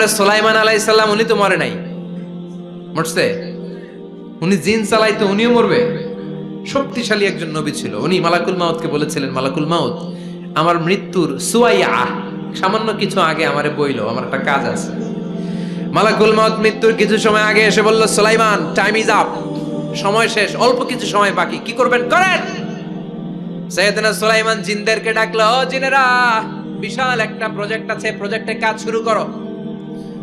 এরপরে সোলাইমান আলাইসাল্লাম উনি তো মরে নাই। মরছে। উনি জিন চালাইতো উনিও মরবে। শক্তিশালী একজন নবী ছিল। উনি মালাকুল মাউতকে বলেছিলেন, মালাকুল মাউত, আমার মৃত্যুর সুয়াইয়া, সামান্য কিছু আগে আমারে বইলো, আমার একটা কাজ আছে। মালাকুল মাউত মৃত্যুর কিছু সময় আগে এসে বলল, সুলাইমান টাইম ইজ আপ সময় শেষ, অল্প কিছু সময় বাকি, কি করবেন? করেন! সৈয়দনা সুলাইমান জিনদেরকে ডাকলো জিনেরা, বিশাল একটা প্রজেক্ট আছে প্রজেক্টে কাজ শুরু করো।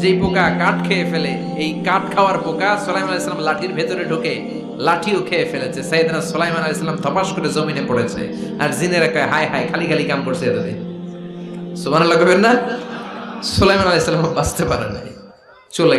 যেই পোকা কাঠ খেয়ে ফেলে, এই কাঠ খাওয়ার পোকা সোলাইমান আলাইসালাম লাঠির ভেতরে ঢুকে, লাঠিও খেয়ে ফেলেছে। সাইদানা সোলাইমান আলাইসালাম ধপাস করে জমিনে পড়েছে আর জিনেরা কয় হাই হাই খালি খালি কাম করছে এতদিন। সুবহানাল্লাহ কবেন না? সোলাইমান আলাইসালাম বাঁচতে পারে নাই। চলে